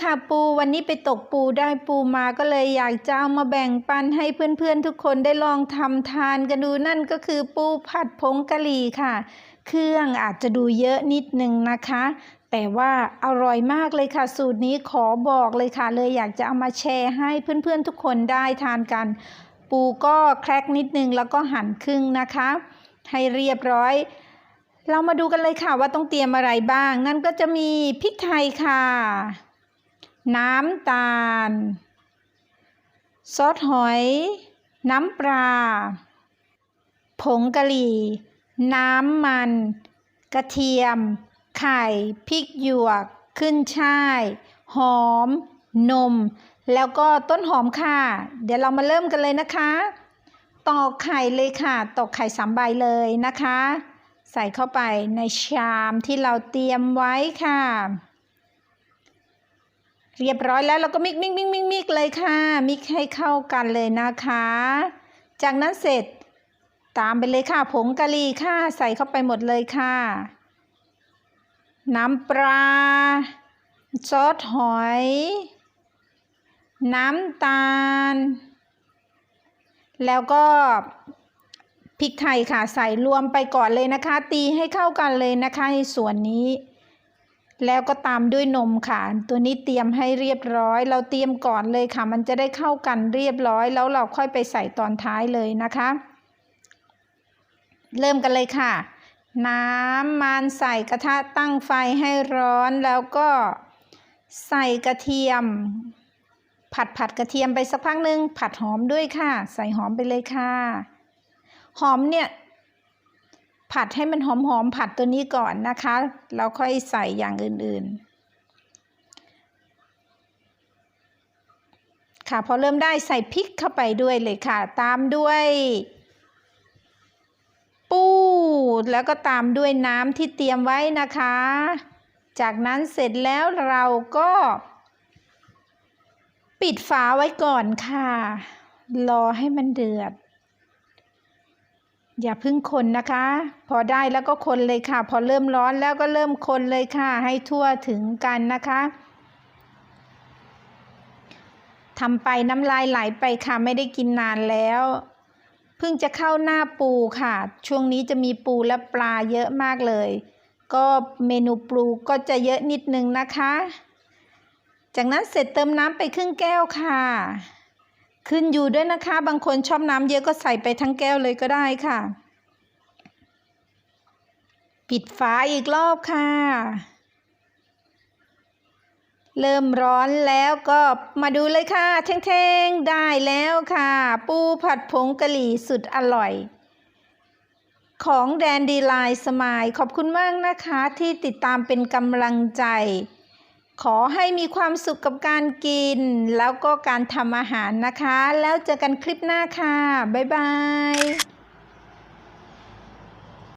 ค่ะปูวันนี้ไปตกปูได้ปูมาก็เลยอยากจะเอามาแบ่งปันให้เพื่อนๆทุกคนได้ลองทำทานกันดูนั่นก็คือปูผัดผงกะหรี่ค่ะ เครื่องอาจจะดูเยอะนิดนึงนะคะ แต่ว่าอร่อยมากเลยค่ะ สูตรนี้ขอบอกเลยค่ะ เลยอยากจะเอามาแชร์ให้เพื่อนๆทุกคนได้ทานกัน ปูก็แครกนิดนึงแล้วก็หั่นครึ่งนะคะ ให้เรียบร้อยเรามาดูกันเลยค่ะว่าต้องเตรียมอะไรบ้าง นั่นก็จะมีพริกไทยค่ะ น้ำตาล ซอสหอย น้ำปลา ผงกะหรี่ น้ำมัน กระเทียม ไข่ พริกหยวก ขึ้นช่าย หอม นม แล้วก็ต้นหอมค่ะ เดี๋ยวเรามาเริ่มกันเลยนะคะ ตอกไข่เลยค่ะ ตอกไข่สามใบเลยนะคะ ใส่เข้าไปในชามที่เราเตรียมไว้ค่ะ เรียบร้อยแล้วเราก็มิกมิกมิกมิกมิกเลยค่ะ มิกให้เข้ากันเลยนะคะ จากนั้นเสร็จตามไปเลยค่ะ ผงกะหรี่ค่ะ ใส่เข้าไปหมดเลยค่ะ น้ำปลาซอสหอย น้ำตาล แล้วก็พริกไทยค่ะ ใส่รวมไปก่อนเลยนะคะ ตีให้เข้ากันเลยนะคะในส่วนนี้ แล้วก็ตามด้วยนมค่ะ ตัวนี้เตรียมให้เรียบร้อย เราเตรียมก่อนเลยค่ะ มันจะได้เข้ากันเรียบร้อย แล้วเราค่อยไปใส่ตอนท้ายเลยนะคะ เริ่มกันเลยค่ะ น้ำมันใส่กระทะตั้งไฟให้ร้อนแล้วก็ใส่กระเทียม ผัดผัดกระเทียมไปสักพักหนึ่งผัดหอมด้วยค่ะ ใส่หอมไปเลยค่ะ หอมเนี่ย ผัดให้มันหอมหอมๆผัดตัวนี้ก่อนนะคะแล้วค่อยใส่อย่างอื่นๆ ค่ะพอเริ่มได้ใส่พริกเข้าไปด้วยเลยค่ะ ตามด้วย ปูแล้วก็ตามด้วยน้ำที่เตรียมไว้นะคะ จากนั้นเสร็จแล้วเราก็ ปิดฝาไว้ก่อนค่ะ รอให้มันเดือด อย่าพึ่งคนนะคะ พอได้แล้วก็คนเลยค่ะ พอเริ่มร้อนแล้วก็เริ่มคนเลยค่ะ ให้ทั่วถึงกันนะคะทำไปน้ำลายไหลไปค่ะไม่ได้กินนานแล้ว เพิ่งจะเข้าหน้าปูค่ะ ช่วงนี้จะมีปูและปลาเยอะมากเลย ก็เมนูปูก็จะเยอะนิดนึงนะคะ จากนั้นเสร็จเติมน้ำไปครึ่งแก้วค่ะ ขึ้นอยู่ด้วยนะคะ บางคนชอบน้ำเยอะก็ใส่ไปทั้งแก้วเลยก็ได้ค่ะ ปิดฝาอีกรอบค่ะ เริ่มร้อนแล้วก็มาดูเลยค่ะเท่งๆได้แล้วค่ะ ปูผัดผงกะหรี่สุดอร่อย ของแดนดีไลน์สมายขอบคุณมากนะคะที่ติดตามเป็นกำลังใจ ขอให้มีความสุขกับการกิน แล้วก็การทำอาหารนะคะ แล้วเจอกันคลิปหน้าค่ะ บ๊ายบาย